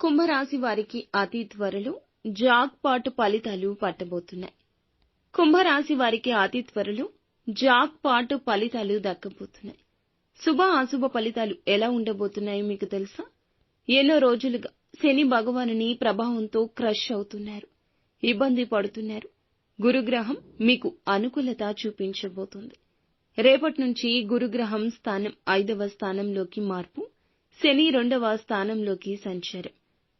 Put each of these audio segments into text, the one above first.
కుంభరాశి వారికి అతి త్వరలో జాక్ పాట్ ఫలితాలు పట్టబోతున్నాయి. కుంభరాశి వారికి అతి త్వరలో జాక్ పాట్ ఫలితాలు దక్కబోతున్నాయి. శుభ అశుభ ఫలితాలు ఎలా ఉండబోతున్నాయో మీకు తెలుసా? ఎన్నో రోజులుగా శని భగవానుని ప్రభావంతో క్రష్ అవుతున్నారు. ఇబ్బంది పడుతున్నారు. గురుగ్రహం మీకు అనుకూలత చూపించబోతుంది. రేపటి నుంచి గురుగ్రహం స్థానం ఐదవ స్థానంలోకి మార్పు శని రెండవ స్థానంలోకి సంచారం.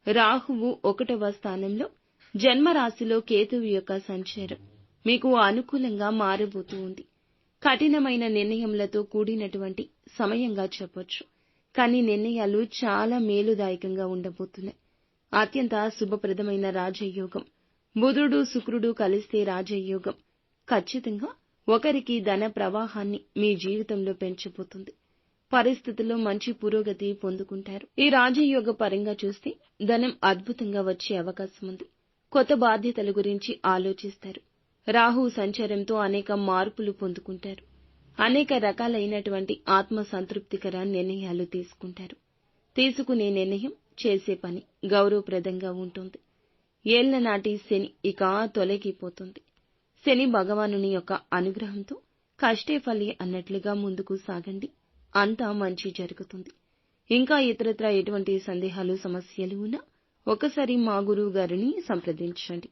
రాహువు ఒకటవ స్థానంలో జన్మరాశిలో కేతువు యొక్క సంచారం మీకు అనుకూలంగా మారబోతూ ఉంది. కఠినమైన నిర్ణయములతో కూడినటువంటి సమయంగా చెప్పొచ్చు. కానీ నిర్ణయాలు చాలా మేలుదాయకంగా ఉండబోతున్నాయి. అత్యంత శుభప్రదమైన రాజయోగం. బుధుడు శుక్రుడు కలిస్తే రాజయోగం ఖచ్చితంగా ఒకరికి ధన ప్రవాహాన్ని మీ జీవితంలో పెంచబోతుంది. పరిస్థితుల్లో మంచి పురోగతి పొందుకుంటారు. ఈ రాజయోగ పరంగా చూస్తే ధనం అద్భుతంగా వచ్చే అవకాశం ఉంది. కొత్త బాధ్యతల గురించి ఆలోచిస్తారు. రాహు సంచారంతో అనేక మార్పులు పొందుకుంటారు. అనేక రకాలైనటువంటి ఆత్మ సంతృప్తికర నిర్ణయాలు తీసుకుంటారు. తీసుకునే నిర్ణయం చేసే పని గౌరవప్రదంగా ఉంటుంది. ఏళ్ళ నాటి శని ఇక తొలగిపోతుంది. శని భగవానుని యొక్క అనుగ్రహంతో కష్టే ఫలి అన్నట్లుగా ముందుకు సాగండి. అంతా మంచి జరుగుతుంది. ఇంకా ఇతరత్రా ఎటువంటి సందేహాలు సమస్యలు ఉన్నా ఒకసారి మా గురువు గారిని సంప్రదించండి.